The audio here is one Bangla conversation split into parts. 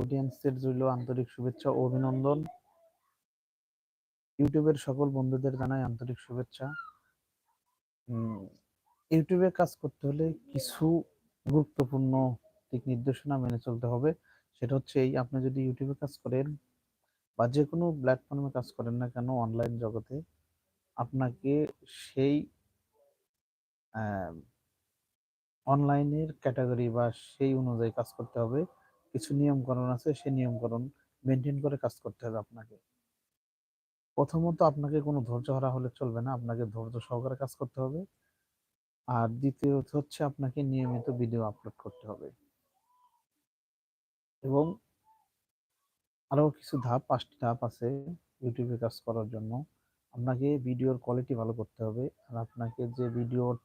অডিয়েন্সের রইল আন্তরিক শুভেচ্ছা ও অভিনন্দন। ইউটিউবের সকল বন্ধুদের জানাই আন্তরিক শুভেচ্ছা। ইউটিউবে কাজ করতে হলে কিছু গুরুত্বপূর্ণ দিক নির্দেশনা মেনে চলতে হবে। সেটা হচ্ছে এই, আপনি যদি ইউটিউবে কাজ করেন বা যে কোনো প্ল্যাটফর্মে কাজ করেন না কেন অনলাইন জগতে, আপনাকে সেই অনলাইনের ক্যাটাগরি বা সেই অনুযায়ী কাজ করতে হবে। কিছু নিয়মকরণ আছে, সেই নিয়মকরণ মেনটেন করে কাজ করতে হবে আপনাকে। প্রথমত আপনাকে কোনো ধৈর্য হারা হলে চলবে না, আপনাকে ধৈর্য সহকারে কাজ করতে হবে। আর দ্বিতীয়ত হচ্ছে আপনাকে নিয়মিত ভিডিও আপলোড করতে হবে। এবং আরও কিছু ধাপ, পাঁচটি ধাপ আছে ইউটিউবে কাজ করার জন্য। আপনাকে ভিডিওর কোয়ালিটি ভালো করতে হবে। আর আপনাকে যে ভিডিওর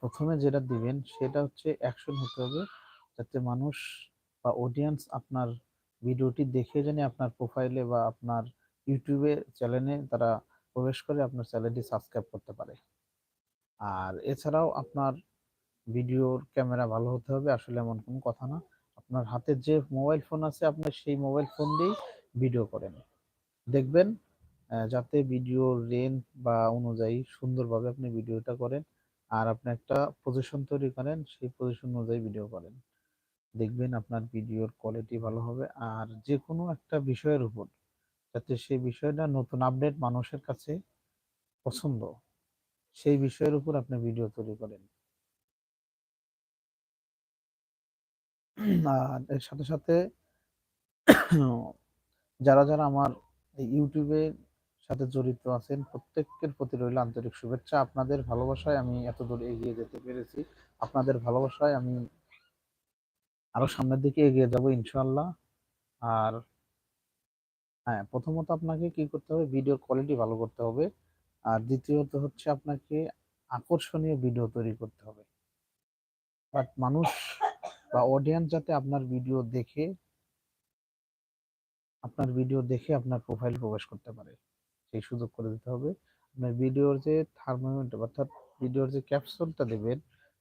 প্রথমে যেটা দিবেন, সেটা হচ্ছে অ্যাকশন হতে হবে। যাতে মানুষ বা অডিয়েন্স আপনার ভিডিওটি দেখে জানি আপনার প্রোফাইলে বা আপনার ইউটিউবে চ্যানেলে তারা প্রবেশ করে আপনার চ্যানেলটি সাবস্ক্রাইব করতে পারে। আর এছাড়াও আপনার ভিডিওর ক্যামেরা ভালো হতে হবে, আসলে এমন কোনো কথা না। আপনার হাতে যে মোবাইল ফোন আছে আপনার সেই মোবাইল ফোন দিয়েই ভিডিও করেন। দেখবেন যাতে ভিডিওর রেঞ্জ বা অনুযায়ী সুন্দরভাবে আপনি ভিডিওটা করেন। আর আপনি একটা পজিশন তৈরি করেন, সেই পজিশন অনুযায়ী ভিডিও করেন। দেখবেন আপনার ভিডিওর কোয়ালিটি ভালো হবে। আর যে কোনো একটা বিষয়ের উপর, যাতে সেই বিষয়টা নতুন আপডেট মানুষের কাছে পছন্দ, সেই বিষয়ের উপর আপনি ভিডিও তৈরি করেন। আর এর সাথে সাথে যারা যারা আমার ইউটিউবে সাথে জড়িত আছেন, প্রত্যেকের প্রতি রইল আন্তরিক শুভেচ্ছা। আপনাদের ভালোবাসায় আমি এত দূর এগিয়ে যেতে পেরেছি। আপনাদের ভালোবাসায় আমি আরও সামনের দিকে এগিয়ে যাব ইনশাল্লাহ আর হ্যাঁ প্রথমত আপনাকে কি করতে হবে? ভিডিওর কোয়ালিটি ভালো করতে হবে। আর দ্বিতীয়ত হচ্ছে আপনাকে আকর্ষণীয় ভিডিও তৈরি করতে হবে। বাট মানুষ বা অডিয়েন্স যাতে আপনার ভিডিও দেখে, আপনার ভিডিও দেখে আপনার প্রোফাইল প্রবেশ করতে পারে, সেই সুযোগ করে দিতে হবে। আপনার ভিডিওর যে থার্মোমিটার অর্থাৎ ভিডিওর যে ক্যাপসুলটা দেবেন,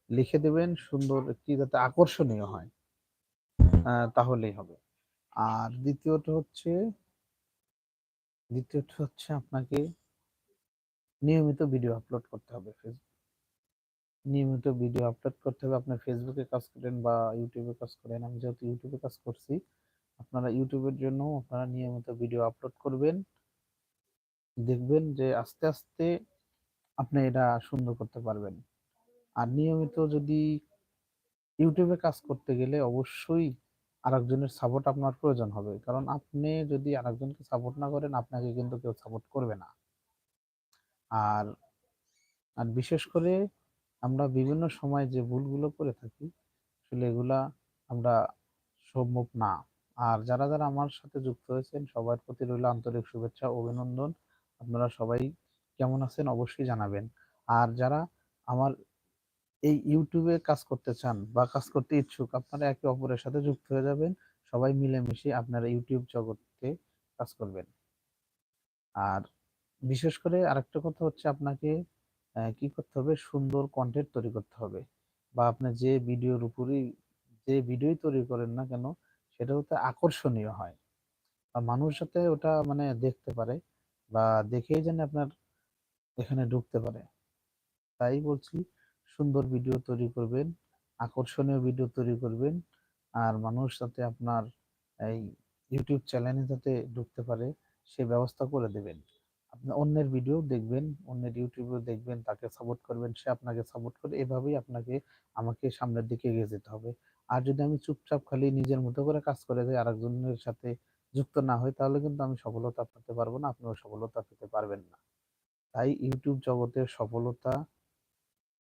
লিখে দেবেন সুন্দর একটি যাতে আকর্ষণীয় হয়। তাহলেই হবে। আর দ্বিতীয়ত হচ্ছে দ্বিতীয়ত হচ্ছে আপনাকে নিয়মিত ভিডিও আপলোড করতে হবে ফেসবুক নিয়মিত ভিডিও আপলোড করতে হবে। আপনার ফেসবুকে কাজ করেন বা ইউটিউবে কাজ করেন, আমি যেহেতু ইউটিউবে কাজ করছি, আপনারা ইউটিউবের জন্য আপনারা নিয়মিত ভিডিও আপলোড করবেন। দেখবেন যে আস্তে আস্তে আপনি এটা সুন্দর করতে পারবেন। আর নিয়মিত যদি ইউটিউবে কাজ করতে গেলে অবশ্যই আরেকজনের সাপোর্ট আপনার প্রয়োজন হবে। কারণ আপনি যদি আরেকজনকে সাপোর্ট না করেন, আপনাকে কিন্তু কেউ সাপোর্ট করবে না। আর আর বিশেষ করে আমরা বিভিন্ন সময় যে ভুলগুলো করে থাকি, আসলে এগুলা আমরা সম্ভব না। আর যারা যারা আমার সাথে যুক্ত হয়েছেন সবার প্রতি রইল আন্তরিক শুভেচ্ছা অভিনন্দন। আপনারা সবাই কেমন আছেন অবশ্যই জানাবেন। আর যারা আমার এই ইউটিউবে কাজ করতে চান বা কাজ করতে ইচ্ছুক, আপনারা একে অপরের সাথে যুক্ত হয়ে যাবেন। সবাই মিলেমিশে আপনারা ইউটিউব জগতে কাজ করবেন। আর বিশেষ করে আরেকটা কথা হচ্ছে আপনাকে কি করতে হবে? সুন্দর কন্টেন্ট তৈরি করতে হবে। বা আপনি যে ভিডিওর উপরেই, যে ভিডিওই তৈরি করেন না কেন, সেটা হতে আকর্ষণীয় হয়। বা মানুষ যাতে ওটা মানে দেখতে পারে বা দেখেই যেন আপনার এখানে ঢুকতে পারে। তাই বলছি সুন্দর ভিডিও তৈরি করবেন, আকর্ষণীয় ভিডিও তৈরি করবেন, আর মানুষ যাতে আপনার এই ইউটিউব চ্যানেলে যাতে ঢুকতে পারে, সে ব্যবস্থা করে দেবেন। আপনি, অন্যের ভিডিও দেখবেন, অন্যের ইউটিউবে দেখবেন, তাকে সাপোর্ট করবেন, সে আপনাকে সাপোর্ট করে, এভাবেই আপনাকে আমাকে সামনের দিকে এগিয়ে যেতে হবে। আর যদি আমি চুপচাপ খালি নিজের মতো করে কাজ করে যাই, আরেকজনের সাথে যুক্ত না হই, তাহলে কিন্তু আমি সফলতা পেতে পারব না, আপনিও সফলতা পেতে পারবেন না। তাই ইউটিউব জগতের সফলতা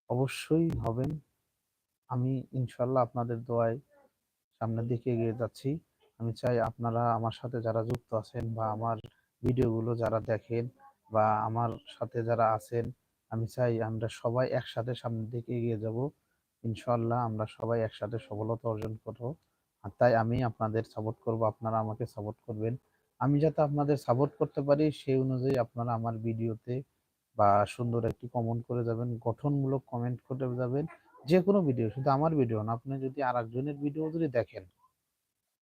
অবশ্যই হবেন। আমি ইনশাল্লাহ আপনাদের দোয়ায় সামনের দিকে এগিয়ে যাচ্ছি। আমি চাই আপনারা আমার সাথে যারা যুক্ত আছেন বা আমার ভিডিওগুলো যারা দেখেন বা আমার সাথে যারা আছেন, আমি চাই আমরা সবাই একসাথে সামনের দিকে এগিয়ে যাব। ইনশাল্লাহ আমরা সবাই একসাথে সফলতা অর্জন করব। আর তাই আমি আপনাদের সাপোর্ট করব, আপনারা আমাকে সাপোর্ট করবেন। আমি যাতে আপনাদের সাপোর্ট করতে পারি, সেই অনুযায়ী আপনারা আমার ভিডিওতে বা সুন্দর একটি কমেন্ট করে যাবেন, গঠনমূলক কমেন্ট করে যাবেন যে কোনো ভিডিও শুধু আমার ভিডিও না, আপনি যদি আর একজনের ভিডিও যদি দেখেন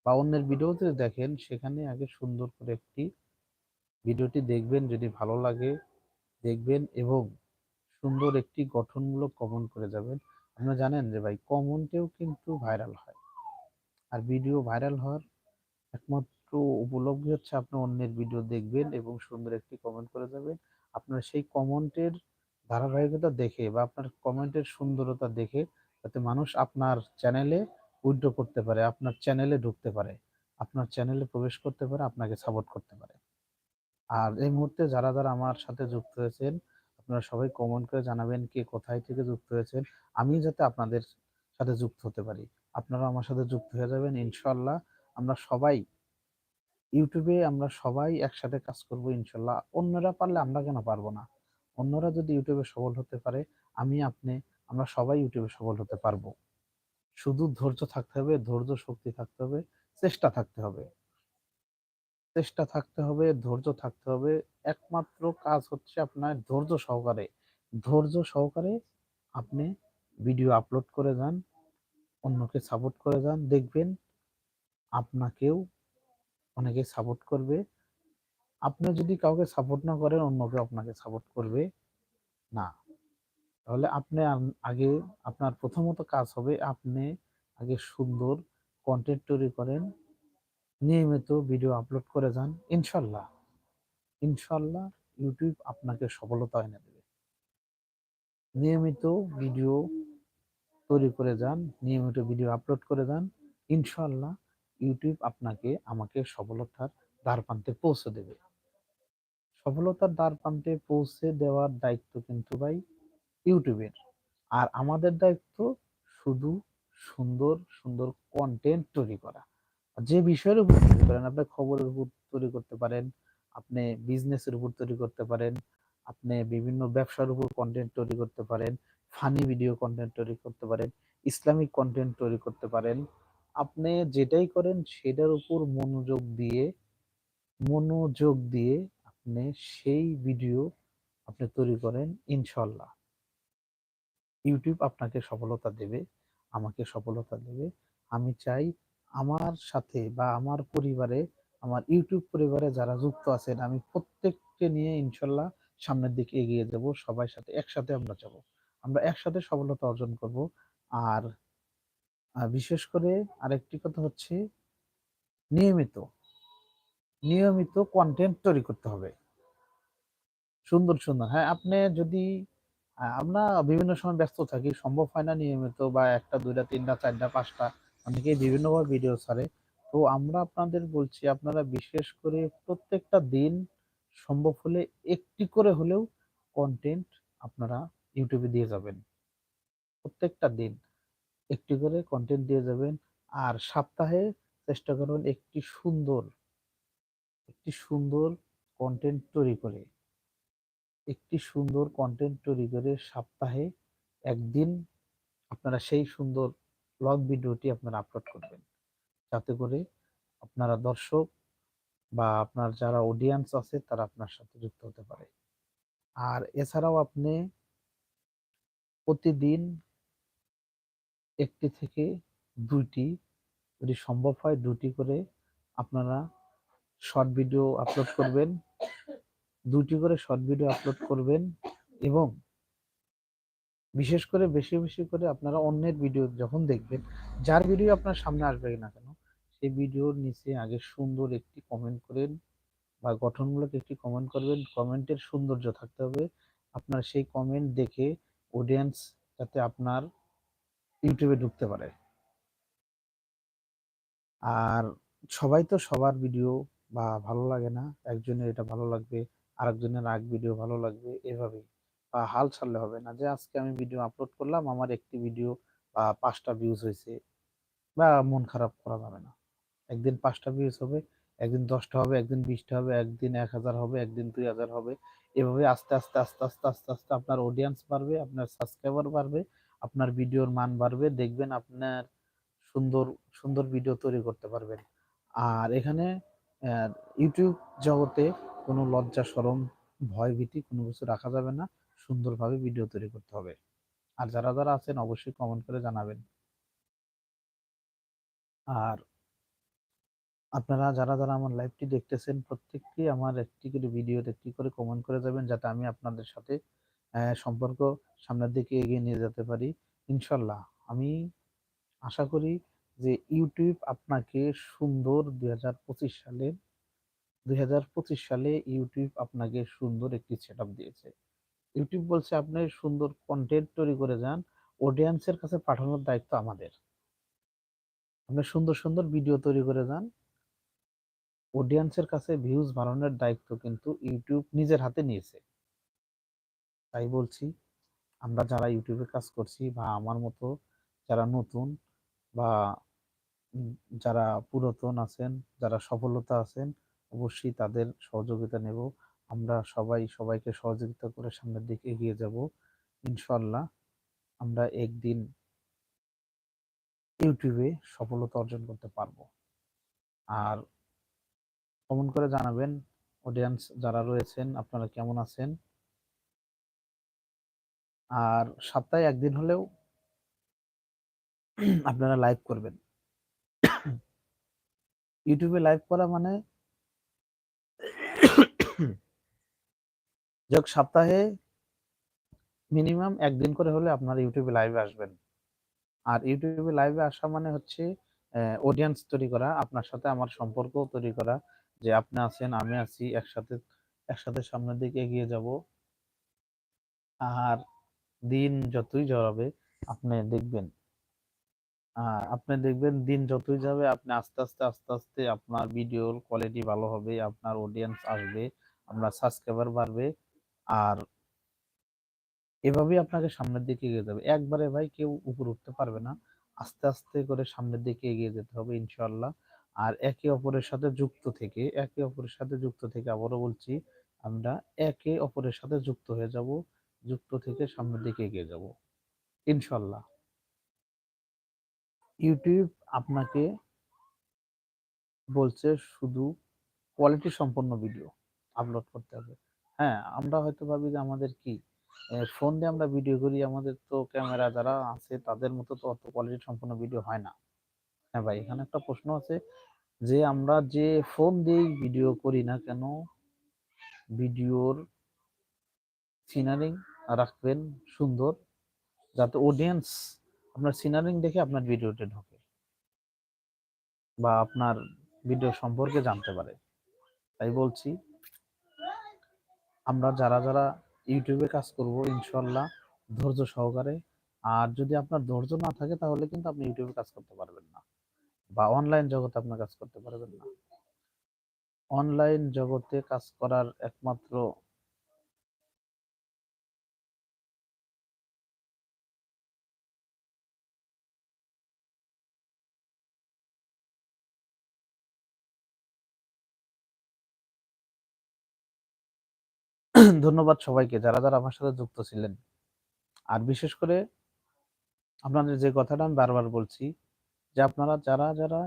বা অন্যের ভিডিও যদি দেখেন, সেখানে আগে সুন্দর করে একটি ভিডিওটি দেখবেন, যদি ভালো লাগে দেখবেন এবং সুন্দর একটি গঠনমূলক কমেন্ট করে যাবেন। আপনারা জানেন যে ভাই কমেন্টেও কিন্তু ভাইরাল হয়। আর ভিডিও ভাইরাল হওয়ার একমাত্র উপলব্ধি হচ্ছে আপনি অন্যের ভিডিও দেখবেন এবং সুন্দর একটি কমেন্ট করে যাবেন। আপনার সেই কমেন্টের ধারাবাহিকতা দেখে বা আপনার কমেন্টের সুন্দরতা দেখে যাতে মানুষ আপনার চ্যানেলে উইথড্র করতে পারে, আপনার চ্যানেলে ঢুকতে পারে, আপনার চ্যানেলে প্রবেশ করতে পারে, আপনাকে সাপোর্ট করতে পারে। আর এই মুহূর্তে যারা যারা আমার সাথে যুক্ত হয়েছেন, আপনারা সবাই কমেন্ট করে জানাবেন কে কোথায় থেকে যুক্ত হয়েছেন। আমি যাতে আপনাদের সাথে যুক্ত হতে পারি। আপনারা আমার সাথে যুক্ত হয়ে যাবেন ইনশাল্লাহ আমরা সবাই ইউটিউবে আমরা সবাই একসাথে কাজ করব ইনশাল্লাহ। অন্যরা পারলে আমরা কেন পারব না? অন্যরা যদি ইউটিউবে সফল হতে পারে, আমি, আপনি, আমরা সবাই ইউটিউবে সফল হতে পারব। শুধু ধৈর্য থাকতে হবে, ধৈর্য শক্তি থাকতে হবে, চেষ্টা থাকতে হবে। চেষ্টা থাকতে হবে, ধৈর্য থাকতে হবে। একমাত্র কাজ হচ্ছে আপনার ধৈর্য সহকারে। ধৈর্য সহকারে আপনি ভিডিও আপলোড করে যান, অন্যকে সাপোর্ট করে যান, দেখবেন আপনাকেও অনেকে সাপোর্ট করবে। আপনি যদি কাউকে সাপোর্ট না করেন অন্য কেউ আপনাকে সাপোর্ট করবে। না। তাহলে আপনি আগে আপনার প্রথমত কাজ হবে আপনি আগে সুন্দর কন্টেন্ট তৈরি করেন। নিয়মিত ভিডিও আপলোড করে যান। ইনশাল্লাহ। ইনশাল্লাহ ইউটিউব আপনাকে সফলতা এনে দেবে। নিয়মিত ভিডিও তৈরি করে যান। নিয়মিত ভিডিও আপলোড করে যান। ইনশাল্লাহ ইউটিউব আপনাকে আমাকে সফলতার দ্বার প্রান্তে পৌঁছে দেবে। সফলতার দ্বার প্রান্তে পৌঁছে দেওয়ার দায়িত্ব কিন্তু ভাই ইউটিউবের আর আমাদের দায়িত্ব শুধু সুন্দর সুন্দর কন্টেন্ট তৈরি করা। যে বিষয়ের উপর তৈরি করেন, আপনি খবরের উপর তৈরি করতে পারেন, আপনি বিজনেসের উপর তৈরি করতে পারেন, আপনি বিভিন্ন ব্যবসার উপর কন্টেন্ট তৈরি করতে পারেন ফানি ভিডিও কন্টেন্ট তৈরি করতে পারেন, ইসলামিক কন্টেন্ট তৈরি করতে পারেন আপনি যেটাই করেন সেটার উপর মনোযোগ দিয়ে মনোযোগ দিয়ে আপনি সেই ভিডিও আপনি তৈরি করেন, ইনশাল্লাহ। ইউটিউব আপনাকে সফলতা দেবে, আমাকে সফলতা দেবে। আমি চাই আমার সাথে বা আমার পরিবারে, আমার ইউটিউব পরিবারে যারা যুক্ত আছেন, আমি প্রত্যেককে নিয়ে ইনশাল্লাহ সামনের দিকে এগিয়ে যাব, সবাই সাথে, একসাথে আমরা যাব। আমরা একসাথে সফলতা অর্জন করব, আর বিশেষ করে আরেকটি কথা হচ্ছে, নিয়মিত নিয়মিত কন্টেন্ট তৈরি করতে হবে। সুন্দর সুন্দর। হ্যাঁ আপনি যদি আমরা বিভিন্ন সময় ব্যস্ত থাকি, সম্ভব হয় না নিয়মিত বা একটা, দুইটা, তিনটা, চারটা, পাঁচটা, অনেকেই বিভিন্নভাবে ভিডিও ছাড়ে। তো আমরা আপনাদের বলছি, আপনারা বিশেষ করে প্রত্যেকটা দিন সম্ভব হলে একটি করে হলেও কন্টেন্ট আপনারা ইউটিউবে দিয়ে যাবেন। প্রত্যেকটা দিন। একটি করে কন্টেন্ট দিয়ে যাবেন। আর সপ্তাহে চেষ্টা করবেন একটি সুন্দর একটি সুন্দর কন্টেন্ট তৈরি করে। একটি সুন্দর কন্টেন্ট তৈরি করে সপ্তাহে একদিন আপনারা সেই সুন্দর ব্লগ ভিডিওটি আপনারা আপলোড করবেন। যাতে করে আপনারা দর্শক বা আপনার যারা অডিয়েন্স আছে তারা আপনার সাথে যুক্ত হতে পারে। আর এছাড়াও আপনি প্রতিদিন একটি থেকে দুইটি, যদি সম্ভব হয় দুটি করে আপনারা শর্ট ভিডিও আপলোড করবেন। দুটি করে শর্ট ভিডিও আপলোড করবেন এবং বিশেষ করে বেশি বেশি করে আপনারা অন্যের ভিডিও যখন দেখবেন, যার ভিডিও আপনার সামনে আসবে না কেন, সেই ভিডিওর নিচে আগে সুন্দর একটি কমেন্ট করেন বা গঠনমূলক একটি কমেন্ট করবেন। কমেন্টের সৌন্দর্য থাকতে হবে। আপনার সেই কমেন্ট দেখে অডিয়েন্স যাতে আপনার ইউটিউবে ঢুকতে পারে। আর সবাই তো সবার ভিডিও বা ভালো লাগে না, একজনের এটা ভালো লাগবে, আরেকজনের আগ ভিডিও ভালো লাগবে, এভাবেই। বা হাল ছাড়লে হবে না যে আজকে আমি ভিডিও আপলোড করলাম, আমার একটি ভিডিও বা পাঁচটা ভিউজ হয়েছে বা মন খারাপ করা যাবে না। একদিন পাঁচটা ভিউজ হবে, একদিন দশটা হবে, একদিন বিশটা হবে, একদিন এক হাজার হবে, একদিন দুই হাজার হবে। এভাবে আস্তে আস্তে আস্তে আস্তে আস্তে আস্তে আপনার অডিয়েন্স বাড়বে, আপনার সাবস্ক্রাইবার বাড়বে আপনার ভিডিওর মান বাড়বে, দেখবেন আপনার সুন্দর সুন্দর ভিডিও তৈরি করতে পারবেন। আর এখানে ইউটিউব জগতে কোনো লজ্জা সরম ভয় ভীতি কোনো কিছু রাখা যাবে না। সুন্দরভাবে ভিডিও তৈরি করতে হবে। আর যারা যারা আছেন, অবশ্যই কমেন্ট করে জানাবেন। আর আপনারা যারা যারা আমার লাইভটি দেখতেছেন, প্রত্যেকটি আমার একটি করে ভিডিওতে একটি করে কমেন্ট করে যাবেন, যাতে আমি আপনাদের সাথে সম্পর্ক সামনের দিকে এগিয়ে নিয়ে যেতে পারি, ইনশাল্লাহ। আমি আশা করি যে ইউটিউব আপনাকে সুন্দর দুই সালে, দুই হাজার পঁচিশ সালে ইউটিউব আপনাকে সুন্দর একটি সেট দিয়েছে। ইউটিউব বলছে আপনি সুন্দর কন্টেন্ট তৈরি করে যান অডিয়েন্সের কাছে পাঠানোর দায়িত্ব আমাদের। আপনি সুন্দর সুন্দর ভিডিও তৈরি করে যান অডিয়েন্সের কাছে ভিউজ বাড়ানোর দায়িত্ব কিন্তু ইউটিউব নিজের হাতে নিয়েছে। তাই বলছি, আমরা যারা ইউটিউবে কাজ করছি বা আমার মতো যারা নতুন বা যারা পুরাতন আছেন, যারা সফলতা আছেন, অবশ্যই তাদের সহযোগিতা নেব। আমরা সবাই সবাইকে সহযোগিতা করে সামনের দিকে এগিয়ে যাব ইনশাল্লাহ আমরা একদিন ইউটিউবে সফলতা অর্জন করতে পারব। আর কমেন্ট করে জানাবেন অডিয়েন্স যারা রয়েছেন, আপনারা কেমন আছেন? আর সপ্তাহে একদিন হলেও আপনারা লাইভ করবেন। ইউটিউবে লাইভ করা মানে যাক, সপ্তাহে মিনিমাম একদিন করে হলে আপনারা ইউটিউবে লাইভে আসবেন। আর ইউটিউবে লাইভে আসা মানে হচ্ছে অডিয়েন্স তৈরি করা, আপনার সাথে আমার সম্পর্ক তৈরি করা, যে আপনি আছেন, আমি আছি, একসাথে একসাথে সামনের দিকে এগিয়ে যাব। আর দিন যতই জড়াবে, আপনি দেখবেন আপনি দেখবেন দিন যতই যাবে, আপনি আস্তে আস্তে আস্তে আস্তে আপনার ভিডিওর কোয়ালিটি ভালো হবে, আপনার অডিয়েন্স আসবে, আপনার সাবস্ক্রাইবার বাড়বে, আর এভাবেই আপনাকে সামনের দিকে এগিয়ে যাবে। একবারে ভাই কেউ উপরে উঠতে পারবে না, আস্তে আস্তে করে সামনের দিকে এগিয়ে যেতে হবে ইনশাল্লাহ আর একে অপরের সাথে যুক্ত থেকে, একে অপরের সাথে যুক্ত থেকে আবারও বলছি, আমরা একে অপরের সাথে যুক্ত হয়ে যাব। যুক্ত থেকে সামনের দিকে এগিয়ে যাব। ইনশাল্লাহ। ইউটিউব আপনাকে বলছে শুধু কোয়ালিটি সম্পন্ন ভিডিও আপলোড করতে হবে। হ্যাঁ আমরা হয়তো ভাবি যে আমাদের কি? ফোন দিয়ে আমরা ভিডিও করি, আমাদের তো ক্যামেরা যারা আছে তাদের মতো তো অত কোয়ালিটি সম্পন্ন ভিডিও হয় না। হ্যাঁ ভাই, এখানে একটা প্রশ্ন আছে যে আমরা যে ফোন দিয়েই ভিডিও করি না কেন ভিডিওর সিনারিং রাখবেন সুন্দর, যাতে অডিয়েন্স আপনার সিনারিং দেখে আপনার ভিডিওতে ঢোকে বা আপনার ভিডিও সম্পর্কে জানতে পারে। তাই বলছি, আমরা যারা যারা ইউটিউবে কাজ করব, ইনশাল্লাহ ধৈর্য সহকারে। আর যদি আপনার ধৈর্য না থাকে, তাহলে কিন্তু আপনি ইউটিউবে কাজ করতে পারবেন না বা অনলাইন জগতে আপনার কাজ করতে পারবেন না। অনলাইন জগতে কাজ করার একমাত্র ধন্যবাদ সবাইকে যারা যারা আমার সাথে যুক্ত ছিলেন। আর বিশেষ করে আপনাদের যে কথাটা আমি বারবার বলছি যে আপনারা যারা যারা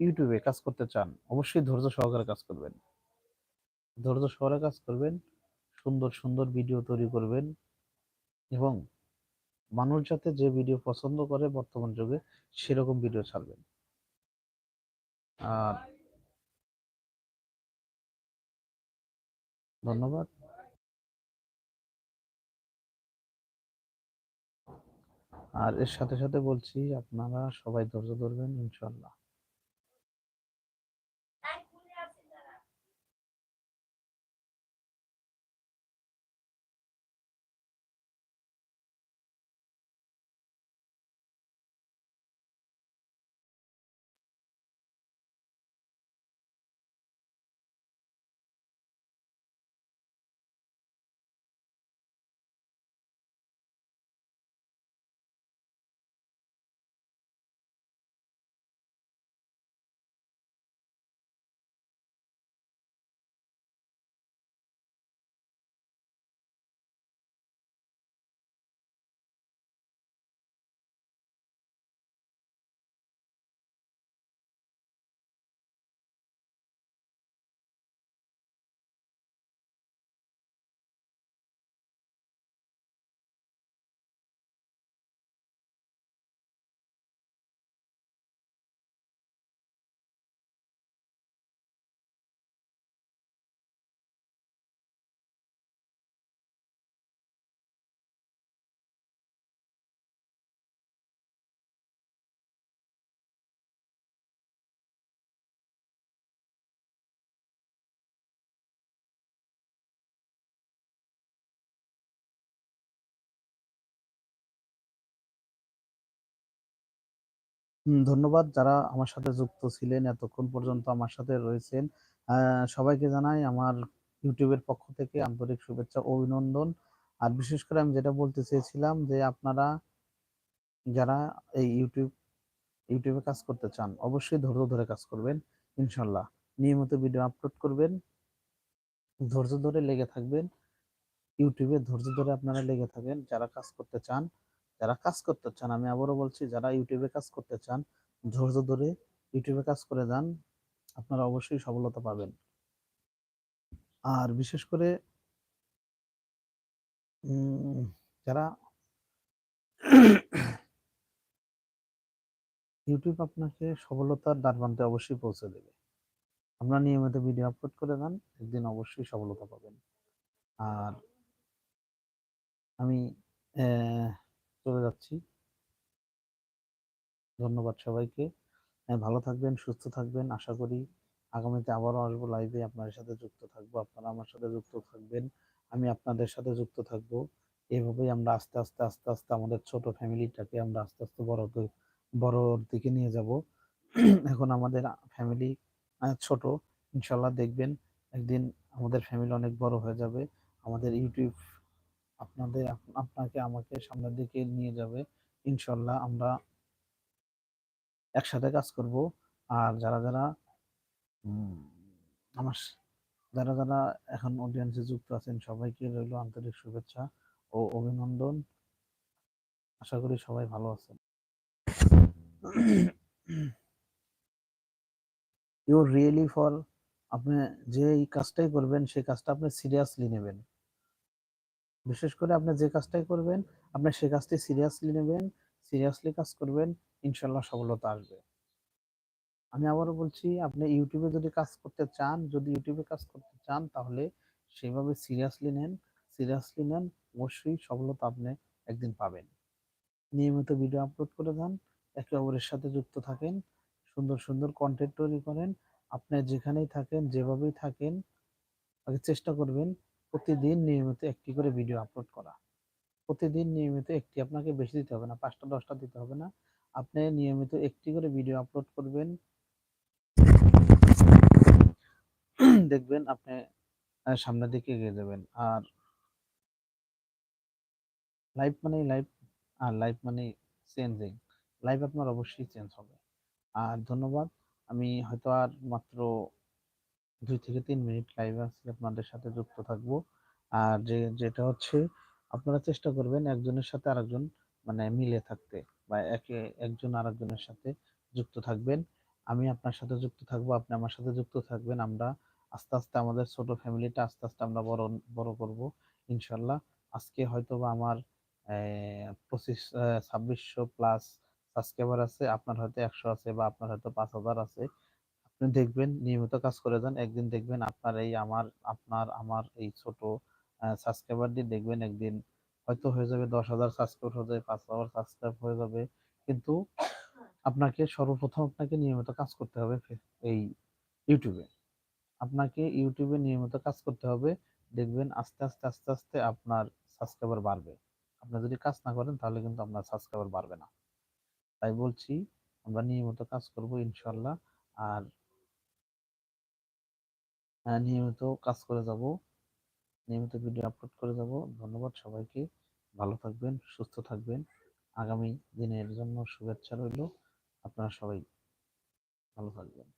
ইউটিউবে কাজ করতে চান, অবশ্যই ধৈর্য সহকারে কাজ করবেন। ধৈর্য সহকারে কাজ করবেন, সুন্দর সুন্দর ভিডিও তৈরি করবেন এবং মানুষ যাতে যে ভিডিও পছন্দ করে বর্তমান যুগে সেরকম ভিডিও ছাড়বেন। আর ধন্যবাদ। আর এর সাথে সাথে বলছি আপনারা সবাই ধৈর্য ধরবেন ইনশাল্লাহ। ধন্যবাদ যারা আমার সাথে যুক্ত ছিলেন, এতক্ষণ পর্যন্ত আমার সাথে রয়েছেন। সবাইকে জানাই আমার ইউটিউবের পক্ষ থেকে আন্তরিক শুভেচ্ছা, অভিনন্দন। আর বিশেষ করে আমি যেটা বলতে চেয়েছিলাম যে আপনারা যারা এই ইউটিউব, ইউটিউবে কাজ করতে চান, অবশ্যই ধৈর্য ধরে কাজ করবেন ইনশাল্লাহ নিয়মিত ভিডিও আপলোড করবেন, ধৈর্য ধরে লেগে থাকবেন, ইউটিউবে ধৈর্য ধরে আপনারা লেগে থাকেন যারা কাজ করতে চান যারা কাজ করতে চান, আমি আবারও বলছি, যারা ইউটিউবে কাজ করতে চান, ধৈর্য ধরে ইউটিউবে কাজ করে যান, আপনারা অবশ্যই সফলতা পাবেন। আর বিশেষ করে যারা ইউটিউব আপনাকে সফলতার দ্বারপ্রান্তে অবশ্যই পৌঁছে দেবে। আপনারা নিয়মিত ভিডিও আপলোড করে দেন একদিন অবশ্যই সফলতা পাবেন। আর আমি চলে যাচ্ছি। ধন্যবাদ সবাইকে। হ্যাঁ, ভালো থাকবেন সুস্থ থাকবেন। আশা করি আগামীতে আবারও আসব লাইভে আপনাদের সাথে যুক্ত থাকব। আপনারা আমার সাথে যুক্ত থাকবেন। আমি আপনাদের সাথে যুক্ত থাকব। এভাবেই আমরা আস্তে আস্তে আস্তে আস্তে আমাদের ছোট ফ্যামিলিটাকে আমরা আস্তে আস্তে বড় বড়র দিকে নিয়ে যাব। এখন আমাদের ফ্যামিলি ছোট। ইনশাল্লাহ দেখবেন একদিন আমাদের ফ্যামিলি অনেক বড় হয়ে যাবে। আমাদের ইউটিউব আপনাদের আপনাকে আমাকে সামনের দিকে নিয়ে যাবে। ইনশাল্লাহ আমরা একসাথে কাজ করব। আর যারা যারা আমার যারা যারা এখন অডিয়েন্সে যুক্ত আছেন, সবাইকে রইল আন্তরিক শুভেচ্ছা ও অভিনন্দন। আশা করি সবাই ভালো আছেন। ইউ রিয়েলি ফর আপনি যে কাজটাই করবেন, সেই কাজটা আপনি সিরিয়াসলি নেবেন। বিশেষ করে আপনি যে কাজটাই করবেন, আপনি সেই কাজটি সিরিয়াসলি নেবেন সিরিয়াসলি কাজ করবেন ইনশাল্লাহ সফলতা আসবে। আমি আবারও বলছি, আপনি ইউটিউবে যদি কাজ করতে চান, যদি ইউটিউবে কাজ করতে চান, তাহলে সেভাবে সিরিয়াসলি নেন সিরিয়াসলি নেন, অবশ্যই সফলতা আপনি একদিন পাবেন। নিয়মিত ভিডিও আপলোড করে যান একে অপরের সাথে যুক্ত থাকেন, সুন্দর সুন্দর কন্টেন্ট তৈরি করেন, আপনি যেখানেই থাকেন, যেভাবেই থাকেন, আগে চেষ্টা করবেন প্রতিদিন নিয়মিত একটি করে ভিডিও আপলোড করা। প্রতিদিন নিয়মিত একটি আপনাকে বেশি দিতে হবে না, পাঁচটা, দশটা দিতে হবে না। আপনি নিয়মিত একটি করে ভিডিও আপলোড করবেন। দেখবেন আপনি সামনের দিকে এগিয়ে যাবেন। আর লাইফ মানে লাইফ আর লাইফ মানে চেঞ্জিং লাইফ আপনার অবশ্যই চেঞ্জ হবে। আর ধন্যবাদ। আমি হয়তো আর মাত্র দুই থেকে তিন মিনিট লাইভ আছি, আপনাদের সাথে যুক্ত থাকব। আর যে, যেটা হচ্ছে, আপনারা চেষ্টা করবেন একজনের সাথে আরেকজন মানে মিলে থাকতে বা একে একজন আরেকজনের সাথে যুক্ত থাকবেন। আমি আপনার সাথে যুক্ত থাকব, আপনি আমার সাথে যুক্ত থাকবেন। আমরা আস্তে আস্তে আমাদের ছোট ফ্যামিলিটা আস্তে আস্তে আমরা বড় বড় করব ইনশাল্লাহ আজকে হয়তো বা আমার পঁচিশ ছাব্বিশশো প্লাস সাবস্ক্রাইবার আছে, আপনার হয়তো একশো আছে বা আপনার হয়তো পাঁচ হাজার আছে। আপনি দেখবেন নিয়মিত কাজ করে যান। একদিন দেখবেন আপনার এই আমার, আপনার, আমার এই ছোট সাবস্ক্রাইবার দিয়ে দেখবেন একদিন হয়তো হয়ে যাবে দশ হাজার সাবস্ক্রাইব হয়ে যাবে, পাঁচ হাজার সাবস্ক্রাইব হয়ে যাবে। কিন্তু আপনাকে সর্বপ্রথম আপনাকে নিয়মিত কাজ করতে হবে এই ইউটিউবে আপনাকে ইউটিউবে নিয়মিত কাজ করতে হবে। দেখবেন আস্তে আস্তে আস্তে আস্তে আপনার সাবস্ক্রাইবার বাড়বে। আপনি যদি কাজ না করেন তাহলে কিন্তু আপনার সাবস্ক্রাইবার বাড়বে না। তাই বলছি, আমরা নিয়মিত কাজ করব ইনশাল্লাহ। আর নিয়মিত কাজ করে যাব। নিয়মিত ভিডিও আপলোড করে যাব। ধন্যবাদ সবাইকে। ভালো থাকবেন, সুস্থ থাকবেন। আগামী দিনের জন্য শুভেচ্ছা রইল। আপনারা সবাই ভালো থাকবেন।